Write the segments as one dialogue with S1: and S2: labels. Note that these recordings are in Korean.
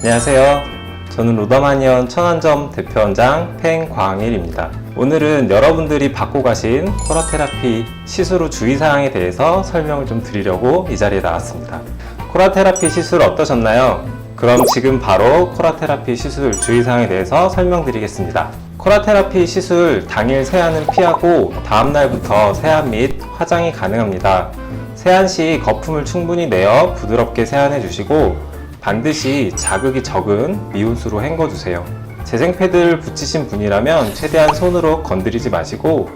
S1: 안녕하세요. 저는 로더마니언 천안점 대표원장 팽광일입니다. 오늘은 여러분들이 받고 가신 코라테라피 시술 후 주의사항에 대해서 설명을 좀 드리려고 이 자리에 나왔습니다. 코라 테라피 시술 어떠셨나요? 그럼 지금 바로 코라 테라피 시술 주의사항에 대해서 설명드리겠습니다. 코라 테라피 시술 당일 세안은 피하고 다음날부터 세안 및 화장이 가능합니다. 세안 시 거품을 충분히 내어 부드럽게 세안해 주시고 반드시 자극이 적은 미온수로 헹궈 주세요. 재생 패드를 붙이신 분이라면 최대한 손으로 건드리지 마시고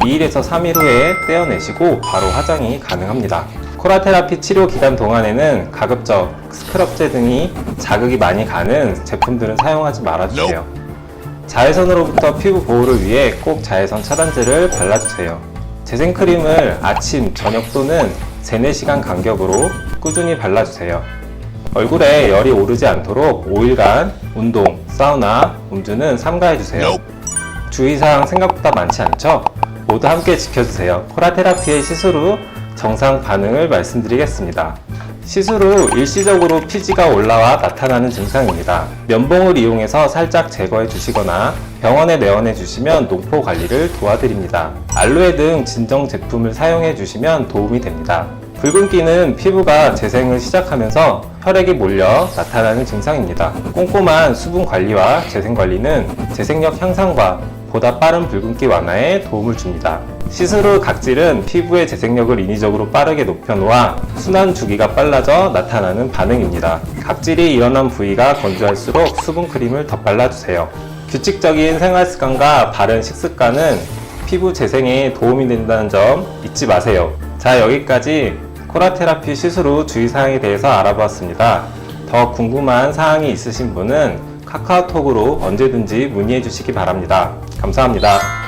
S1: 2일에서 3일 후에 떼어내시고 바로 화장이 가능합니다. 코라테라피 치료 기간 동안에는 가급적 스크럽제 등이 자극이 많이 가는 제품들은 사용하지 말아주세요. 자외선으로부터 피부 보호를 위해 꼭 자외선 차단제를 발라주세요. 재생크림을 아침, 저녁 또는 3, 4시간 간격으로 꾸준히 발라주세요. 얼굴에 열이 오르지 않도록 5일간 운동, 사우나, 음주는 삼가해주세요. 주의사항 생각보다 많지 않죠? 모두 함께 지켜주세요. 코라테라피의 시술 후 정상 반응을 말씀드리겠습니다. 시술 후 일시적으로 피지가 올라와 나타나는 증상입니다. 면봉을 이용해서 살짝 제거해 주시거나 병원에 내원해 주시면 농포 관리를 도와드립니다. 알로에 등 진정 제품을 사용해 주시면 도움이 됩니다. 붉은기는 피부가 재생을 시작하면서 혈액이 몰려 나타나는 증상입니다. 꼼꼼한 수분 관리와 재생 관리는 재생력 향상과 보다 빠른 붉은기 완화에 도움을 줍니다. 시술 후 각질은 피부의 재생력을 인위적으로 빠르게 높여놓아 순환 주기가 빨라져 나타나는 반응입니다. 각질이 일어난 부위가 건조할수록 수분 크림을 더 발라주세요. 규칙적인 생활 습관과 바른 식습관은 피부 재생에 도움이 된다는 점 잊지 마세요. 자, 여기까지 코라테라피 시술 후 주의사항에 대해서 알아보았습니다. 더 궁금한 사항이 있으신 분은 카카오톡으로 언제든지 문의해 주시기 바랍니다. 감사합니다.